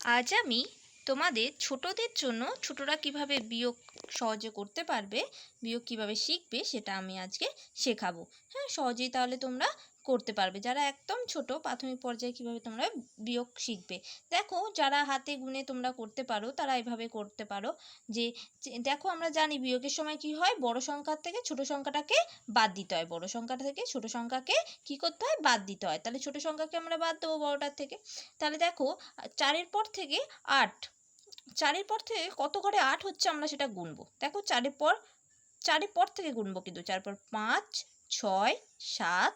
আজ আমি তোমাদের ছোটদের জন্য ছোটরা কীভাবে বিয়োগ সহজে করতে পারবে, বিয়োগ কীভাবে শিখবে সেটা আমি আজকে শেখাবো। হ্যাঁ সহজেই তাহলে তোমরা করতে পারবে। যারা একদম ছোট, প্রাথমিক পর্যায়ে কীভাবে তোমরা বিয়োগ শিখবে? দেখো, যারা হাতে গুনে তোমরা করতে পারো, তারা এভাবে করতে পারো যে দেখো আমরা জানি বিয়োগের সময় কি হয়? বড় সংখ্যার থেকে ছোট সংখ্যাটাকে বাদ দিতে হয়। বড় সংখ্যা থেকে ছোট সংখ্যাকে কি করতে হয়? বাদ দিতে হয়। তাহলে ছোট সংখ্যাকে আমরা বাদ দেবো বড়টার থেকে। তাহলে দেখো, চারের পর থেকে আট। চারের পর থেকে কত ঘরে আট হচ্ছে আমরা সেটা গুনবো। দেখো, চারের পর চারের পর থেকে গুনবো কিন্তু। চার পর পাঁচ, ছয়, সাত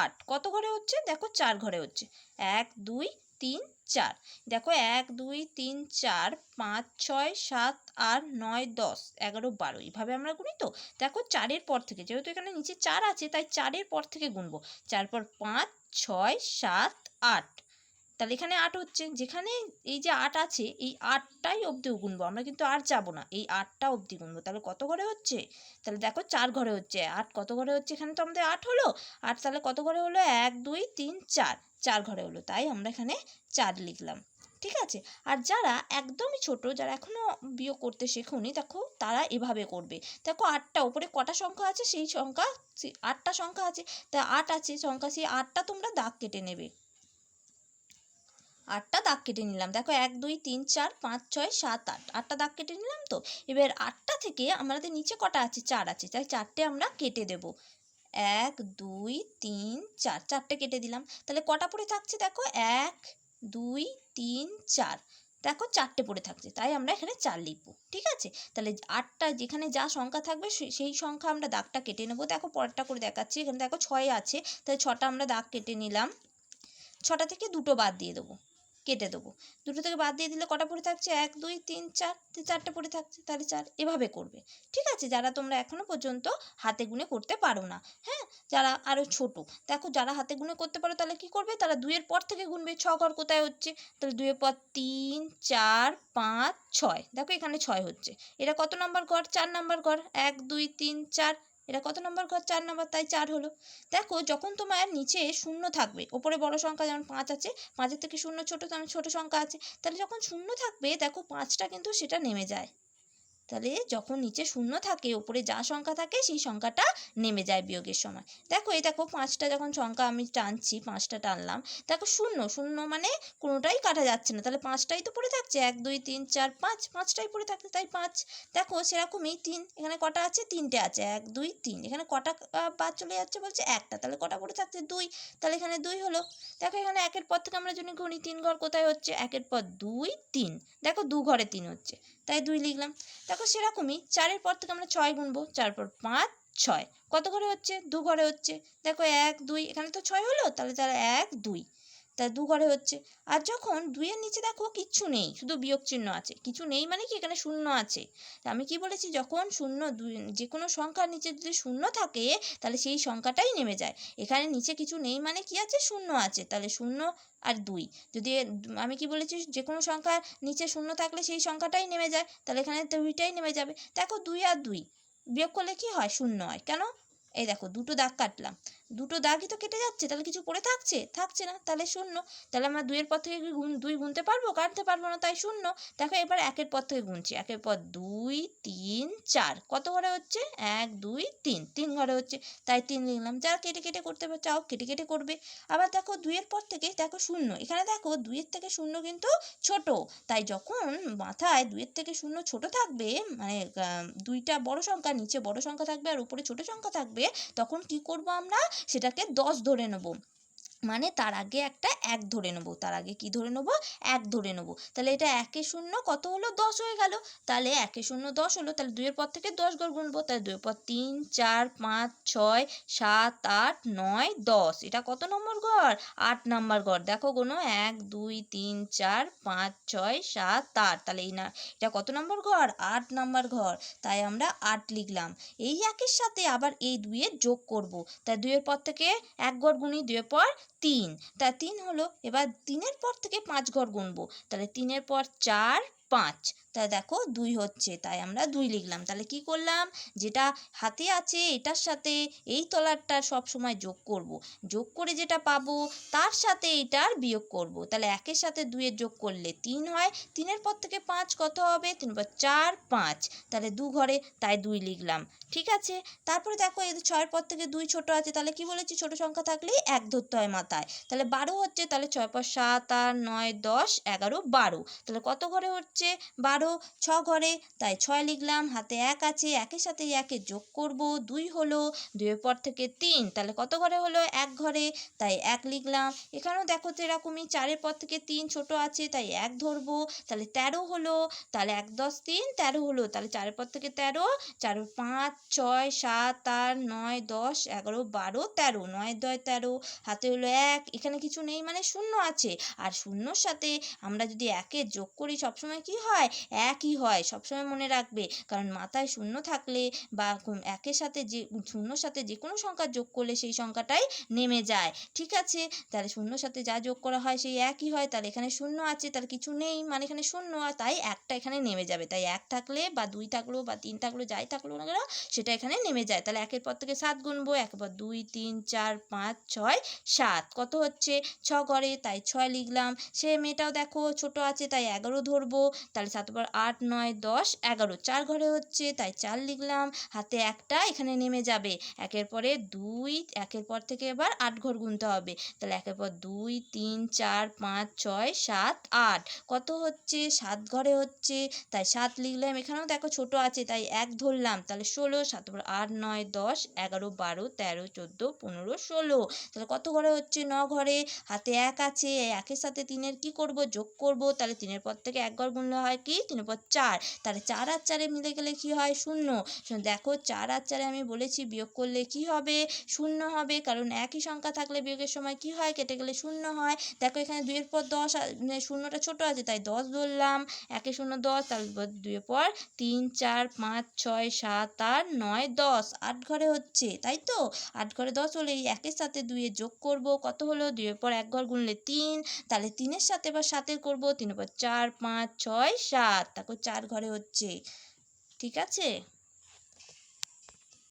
আট। কত ঘরে হচ্ছে? দেখো চার ঘরে হচ্ছে। এক, দুই, তিন, চার। দেখো এক, দুই, তিন, চার, পাঁচ, ছয়, সাত, আট, নয়, দশ, এগারো, বারো। এইভাবে আমরা গুনি তো? দেখো চারের পর থেকে, যেহেতু এখানে নিচে চার আছে, তাই চারের পর থেকে গুনবো। চার পর পাঁচ, ছয়, সাত, আট। তাহলে এখানে আট হচ্ছে। যেখানে এই যে আট আছে, এই আটটাই অবধি গুনবো। আমরা কিন্তু আর যাব না। এই আটটা অবধি গুনবো। তাহলে কত ঘরে হচ্ছে? তাহলে দেখো চার ঘরে হচ্ছে। আট কত ঘরে হচ্ছে? এখানে তো আমাদের আট হলো। আট তাহলে কত ঘরে হলো? এক, দুই, তিন, চার। চার ঘরে হলো। তাই আমরা এখানে চার লিখলাম। ঠিক আছে? আর যারা একদমই ছোট, যারা এখনও বিয়োগ করতে শেখোনি, দেখো তারা এভাবে করবে। দেখো আটটা উপরে কটা সংখ্যা আছে? সেই সংখ্যা আটটা সংখ্যা আছে। তা আট আছে, সংখ্যা সেই আটটা তোমরা দাগ কেটে নেবে। আটটা দাগ কেটে নিলাম। দেখো, এক, দুই, তিন, চার, পাঁচ, ছয়, সাত, আট। আটটা দাগ কেটে নিলাম তো? এবার আটটা থেকে আমাদের নিচে কটা আছে? চার আছে। তাই চারটে আমরা কেটে দেব। এক, দুই, তিন, চার। চারটে কেটে দিলাম। তাহলে কটা পড়ে থাকছে দেখো? এক, দুই, তিন, চার। দেখো, চারটে পড়ে থাকছে। তাই আমরা এখানে চার লিখব। ঠিক আছে? তাহলে আটটা যেখানে যা সংখ্যা থাকবে সেই সংখ্যা আমরা দাগটা কেটে নেব। দেখো, পরেরটা করে দেখাচ্ছি। এখানে দেখো, ছয় আছে। তাহলে ছটা আমরা দাগ কেটে নিলাম। ছটা থেকে দুটো বাদ দিয়ে দেবো। কেটে দেবো। দুটো থেকে বাদ দিয়ে দিলে কটা পড়ে থাকছে? এক, দুই, তিন, চার চারটে পড়ে থাকছে। তাহলে চার এভাবে করবে। ঠিক আছে? যারা তোমরা এখনও পর্যন্ত হাতে গুনে করতে পারো না হ্যাঁ? যারা আরও ছোট, দেখো যারা হাতে গুনে করতে পারো তাহলে কি করবে? তারা দুইয়ের পর থেকে গুনবে। ছ ঘর কোথায় হচ্ছে? তাহলে দুইয়ের পর তিন, চার, পাঁচ, ছয়। দেখো এখানে ছয় হচ্ছে। এটা কত নম্বর ঘর? চার নম্বর ঘর। এক, দুই, তিন, চার এটা কত নম্বর ঘর? চার নম্বর, তাই চার হলো। দেখো, যখন তোমার নিচে শূন্য থাকবে, ওপরে বড় সংখ্যা যেমন পাঁচ আছে, পাঁচের থেকে শূন্য ছোটো তেমন ছোটো সংখ্যা আছে। তাহলে যখন শূন্য থাকবে, দেখো পাঁচটা কিন্তু সেটা নেমে যায়। তাহলে যখন নিচে শূন্য থাকে, ওপরে যা সংখ্যা থাকে, সেই সংখ্যাটা নেমে যায় বিয়োগের সময়। দেখো, এই দেখো, পাঁচটা যখন সংখ্যা আমি টানছি, পাঁচটা টানলাম, দেখো শূন্য শূন্য মানে কোনোটাই কাটা যাচ্ছে না। তাহলে পাঁচটাই তো পড়ে থাকছে, এক, দুই, তিন, চার, পাঁচ, পাঁচটাই পড়ে থাকছে, তাই পাঁচ। দেখো, সেরকমই তিন, এখানে কটা আছে? তিনটে আছে, এক, দুই, তিন। এখানে কটা বাদ চলে যাচ্ছে বলছে একটা, তাহলে কটা পড়ে থাকছে? দুই। তাহলে এখানে দুই হলো। দেখো, এখানে একের পর থেকে আমরা যদি গুনি তিন ঘর কোথায় হচ্ছে? একের পর দুই, তিন। দেখো দু ঘরে তিন হচ্ছে। তাই দুই লিখলাম। দেখো সেরকমই চারের পর থেকে আমরা ছয় গুনবো, চার পর পাঁচ, ছয়। কত ঘরে হচ্ছে? দু ঘরে হচ্ছে। দেখো এক, দুই, এখানে তো ছয় হলো, তাহলে তারা এক, দুই। তা দু ঘরে হচ্ছে। আর যখন দুইয়ের নিচে দেখো কিচ্ছু নেই, শুধু বিয়োগ চিহ্ন আছে। কিছু নেই মানে কি? এখানে শূন্য আছে। আমি কি বলেছি? যখন শূন্য দুই যে কোনো সংখ্যার নিচে যদি শূন্য থাকে, তাহলে সেই সংখ্যাটাই নেমে যায়। এখানে নিচে কিছু নেই মানে কি আছে? শূন্য আছে। তাহলে শূন্য আর দুই। যদি আমি কি বলেছি? যে কোনো সংখ্যার নিচে শূন্য থাকলে সেই সংখ্যাটাই নেমে যায়। তাহলে এখানে দুইটাই নেমে যাবে। দেখো দুই আর দুই। বিয়োগ করলে কি হয়? শূন্য হয়। কেন? এই দেখো, দুটো দাগ কাটলাম। দুটো দাগই তো কেটে যাচ্ছে, তাহলে কিছু পড়ে থাকছে? থাকছে না, তাহলে শূন্য। তাহলে আমরা দুইয়ের পর থেকে দুই গুনতে পারব? কাটতে পারব না, তাই শূন্য। দেখো এবার একের পর থেকে গুনছি। একের পর দুই, তিন, চার। কত ঘরে হচ্ছে? এক, দুই, তিন। তিন ঘরে হচ্ছে। তাই তিন লিখলাম। যারা কেটে কেটে করতে চাও কেটে কেটে করবে। আবার দেখো দুইয়ের পর থেকে দেখো শূন্য। এখানে দেখো দুইয়ের থেকে শূন্য কিন্তু ছোট। তাই যখন মাথায় দুইয়ের থেকে শূন্য ছোট থাকবে মানে দুইটা বড় সংখ্যা, নিচে বড় সংখ্যা থাকবে আর উপরে ছোট সংখ্যা থাকবে, তখন কি করব আমরা? সেটাকে দশ ধরে নেব। মানে তার আগে একটা এক ধরে নেব, তার আগে কি ধরে নেব? এক ধরে নেব। তাহলে এটা একে শূন্য কত হলো? দশ হয়ে গেল। তাহলে একে শূন্য দশ হলো, তাহলে দুইয়ের পর থেকে দশ ঘর গুনবো তাহলে দুইয়ের পর তিন, চার, পাঁচ, ছয়, সাত, আট, নয়, দশ। এটা কত নম্বর ঘর? আট নম্বর ঘর। দেখো কোনো এক, দুই, তিন, চার, পাঁচ, ছয়, সাত, আট। তাহলে এই না, এটা কত নম্বর ঘর? আট নম্বর ঘর। তাই আমরা আট লিখলাম। এই একের সাথে আবার এই দুইয়ের যোগ করব। তাই দুইয়ের পর থেকে এক ঘর গুনি দুইয়ের পর তিন। তা তিন হলো, এবার তিনের পর থেকে পাঁচ ঘর গুনবো। তাহলে তিনের পর চার, পাঁচ। তাহলে দেখো দুই হচ্ছে, তাই আমরা দুই লিখলাম। তাহলে কি করলাম? যেটা হাতে আছে এটার সাথে এই তলারটা সব সময় যোগ করব। যোগ করে যেটা পাবো তার সাথে এটার বিয়োগ করব। তাহলে একের সাথে দুইয়ের যোগ করলে তিন হয়। তিনের পর থেকে পাঁচ কত হবে? তিন পর চার, পাঁচ। তাহলে দু ঘরে তাই দুই লিখলাম। ঠিক আছে? তারপরে দেখো এই ছয়ের পর থেকে দুই ছোট আছে, তাহলে কি বলেছি? ছোট সংখ্যা থাকলেই এক ধরতে হয় মাথায়। তাহলে বারো হচ্ছে, তাহলে ছয় পর সাত আট নয় দশ এগারো বারো। তাহলে কত ঘরে হচ্ছে? বারো ছ ঘরে। তাই ছয় লিখলাম, হাতে এক আছে, একের সাথে একে যোগ করব, দুই হলো, দুইয়ের পর থেকে তিন, তাহলে কত ঘরে হলো? এক ঘরে। তাই এক লিখলাম। এখানেও দেখো তো এরকমই, চারের পর থেকে তিন ছোট আছে, তাই এক ধরবো, তাহলে তেরো হলো, তাহলে এক, দশ, তিন, তেরো হলো, তাহলে চারের পর থেকে তেরো, চার, পাঁচ, ছয়, সাত, আট, নয়, দশ, এগারো, বারো, তেরো, নয় দয় তেরো, হাতে হলো এক, এখানে কিছু নেই মানে শূন্য আছে। আর শূন্যর সাথে আমরা যদি একে যোগ করি, সবসময় কি হয়? একই হয়, সবসময় মনে রাখবে। কারণ মাথায় শূন্য থাকলে বা একের সাথে যে, শূন্যর সাথে যে কোনো সংখ্যা যোগ করলে সেই সংখ্যাটাই নেমে যায়। ঠিক আছে? তাহলে শূন্যর সাথে যা যোগ করা হয় সেই একই হয়। তাহলে এখানে শূন্য আছে তার কিছু নেই। মানে এখানে শূন্য আর তাই একটা এখানে নেমে যাবে। তাই এক থাকলে বা দুই থাকল বা তিন থাকল, যাই থাকল না কেন, সেটা এখানে নেমে যায়। তাহলে একের পর থেকে সাত গুনবো। পর দুই, তিন, চার, পাঁচ, ছয়, সাত। কত হচ্ছে? ছ ঘরে তাই ছয় লিখলাম। সে মেয়েটাও দেখো ছোট আছে, তাই এগারো ধরবো। তাহলে সাত পর আট, নয়, দশ, এগারো। চার ঘরে হচ্ছে, তাই চার লিখলাম। হাতে একটা এখানে নেমে যাবে। একের পরে দুই, একের পর থেকে এবার আট ঘর গুনতে হবে। তাহলে একের পর দুই, তিন, চার, পাঁচ, ছয়, সাত, আট। কত হচ্ছে? সাত ঘরে হচ্ছে, তাই সাত লিখলাম। এখানেও দেখো ছোট আছে, তাই এক ধরলাম। তাহলে ষোলো, সাত পর আট, নয়, দশ, এগারো, বারো, তেরো, চোদ্দ, পনেরো, ষোলো। তাহলে কত ঘরে হচ্ছে? ন ঘরে। হাতে এক আছে, একের সাথে তিনের কি করব? যোগ করব। তাহলে তিনের পর থেকে এক ঘর গুনলে হয় কি? তিনের পর চার। তাহলে চার আর চারে মিলে গেলে কি হয়? শূন্য। দেখো চার আর চারে আমি বলেছি বিয়োগ করলে কি হবে? শূন্য হবে। কারণ একই সংখ্যা থাকলে বিয়োগের সময় কি হয়? কেটে গেলে শূন্য হয়। দেখো এখানে দুইয়ের পর দশ মানে শূন্যটা ছোট আছে, তাই দশ ধরলাম। একে শূন্য দশ তারপর দুইয়ের পর তিন, চার, পাঁচ, ছয়, সাত, আট, নয়, দশ। আট ঘরে হচ্ছে, তাই তো? আট ঘরে দশ হলে এই একের সাথে দুইয়ে যোগ করব, কত হলো? দুইয়ের পর এক ঘর গুনলে তিন। তাহলে তিনের সাথে এবার সাতের করব, তিনের পর চার, পাঁচ, ছয়, সাত। তারপর চার ঘরে হচ্ছে ঠিক আছে?